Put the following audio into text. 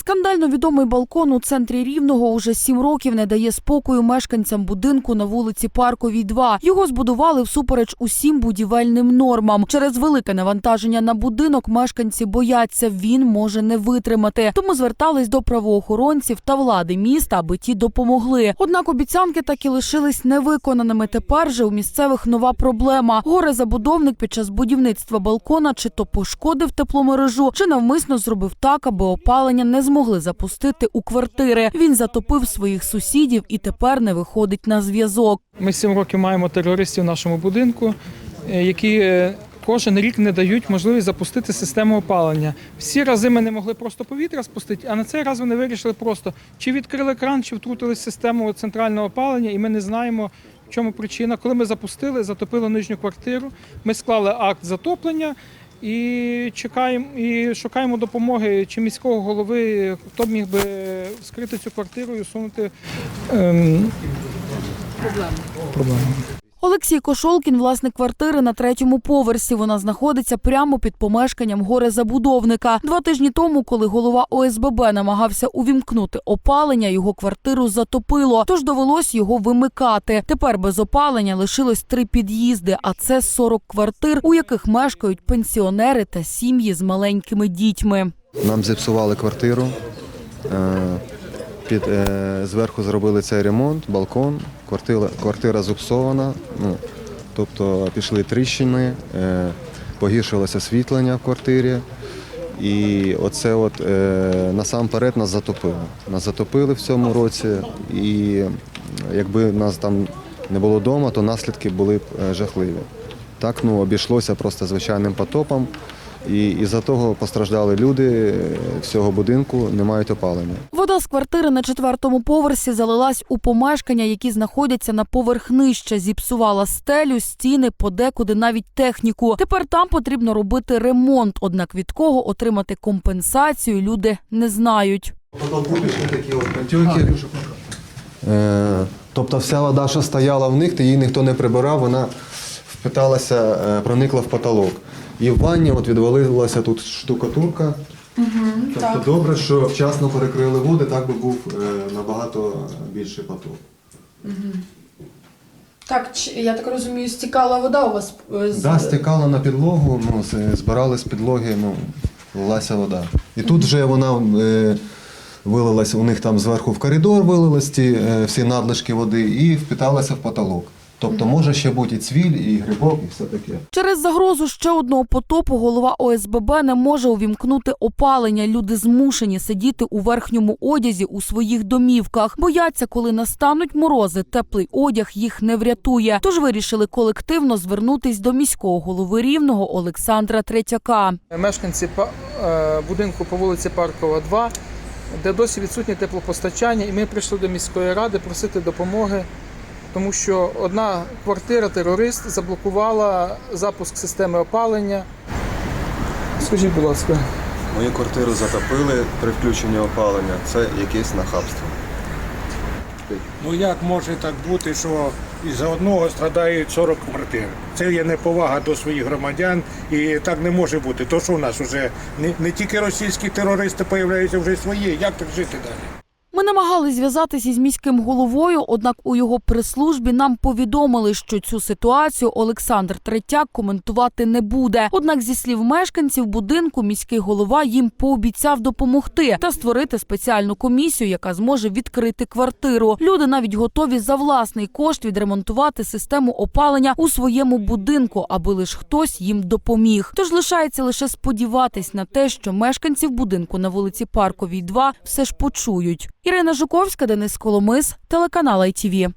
Скандально відомий балкон у центрі Рівного уже сім років не дає спокою мешканцям будинку на вулиці Парковій 2. Його збудували всупереч усім будівельним нормам. Через велике навантаження на будинок мешканці бояться, він може не витримати. Тому звертались до правоохоронців та влади міста, аби ті допомогли. Однак обіцянки так і лишились невиконаними. Тепер же у місцевих нова проблема. Горе забудовник під час будівництва балкона чи то пошкодив тепломережу, чи навмисно зробив так, аби опалення не змогли запустити у квартири. Він затопив своїх сусідів і тепер не виходить на зв'язок. Ми сім років маємо терористів в нашому будинку, е, які е, кожен рік не дають можливість запустити систему опалення. Всі рази ми не могли просто повітря спустити, а на цей раз вони вирішили просто чи відкрили кран, чи втрутили систему центрального опалення, і ми не знаємо. В чому причина? Коли ми запустили, затопили нижню квартиру, ми склали акт затоплення і чекаємо і шукаємо допомоги чи міського голови, хто б міг би вскрити цю квартиру і усунути ем, проблему. Олексій Кошолкін, власник квартири на третьому поверсі. Вона знаходиться прямо під помешканням горе забудовника. Два тижні тому, коли голова ОСББ намагався увімкнути опалення, його квартиру затопило, тож довелось його вимикати. Тепер без опалення лишилось три під'їзди, а це 40 квартир, у яких мешкають пенсіонери та сім'ї з маленькими дітьми. Нам зіпсували квартиру. Під, е, зверху зробили цей ремонт, балкон, квартира, квартира зіпсована. Ну, тобто пішли тріщини, е, погіршилося освітлення в квартирі. І оце от е, насамперед нас затопило. Нас затопили в цьому році, і якби нас там не було вдома, то наслідки були б е, жахливі. Так ну, обійшлося просто звичайним потопом. І із-за того постраждали люди е, всього будинку, не мають опалення. Вода з квартири на четвертому поверсі залилась у помешкання, які знаходяться на поверх нижче. Зіпсувала стелю, стіни, подекуди навіть техніку. Тепер там потрібно робити ремонт. Однак від кого отримати компенсацію люди не знають. Потолку такі от. Е, тобто вся вода, що стояла в них, то її ніхто не прибирав, вона впиталася, е, проникла в потолок. І в ванні от відвалилася тут штукатурка. тобто добре, що вчасно перекрили води, так би був е, набагато більший поток. Так, я так розумію, стікала вода у вас е, Да, стікала на підлогу, ну, з- збирали з підлоги, ну, лилася вода. І тут вже вона е, вилилась, у них там зверху в коридор вилилась ті, е, всі надлишки води і впиталася в потолок. Тобто може ще бути і цвіль, і грибок, і все таке. Через загрозу ще одного потопу голова ОСББ не може увімкнути опалення. Люди змушені сидіти у верхньому одязі у своїх домівках. Бояться, коли настануть морози, теплий одяг їх не врятує. Тож вирішили колективно звернутись до міського голови рівного Олександра Третяка. Мешканці па- е, будинку по вулиці Паркова, 2, де досі відсутнє теплопостачання, і ми прийшли до міської ради просити допомоги, тому що одна квартира терорист заблокувала запуск системи опалення. Скажіть, будь ласка, Мою квартиру затопили при включенні опалення. Це якесь нахабство. Ну як може так бути, що із-за одного страдають 40 квартир? Це є неповага до своїх громадян і так не може бути. То що у нас вже не, не тільки російські терористи появляються вже свої. Як так жити далі? Ми намагалися зв'язатися із міським головою, однак у його прес-службі нам повідомили, що цю ситуацію Олександр Третяк коментувати не буде. Однак, зі слів мешканців будинку, міський голова їм пообіцяв допомогти та створити спеціальну комісію, яка зможе відкрити квартиру. Люди навіть готові за власний кошт відремонтувати систему опалення у своєму будинку, аби лиш хтось їм допоміг. Тож лишається лише сподіватись на те, що мешканців будинку на вулиці Парковій 2 все ж почують. Ірина Жуковська, Денис Коломис, телеканал ITV.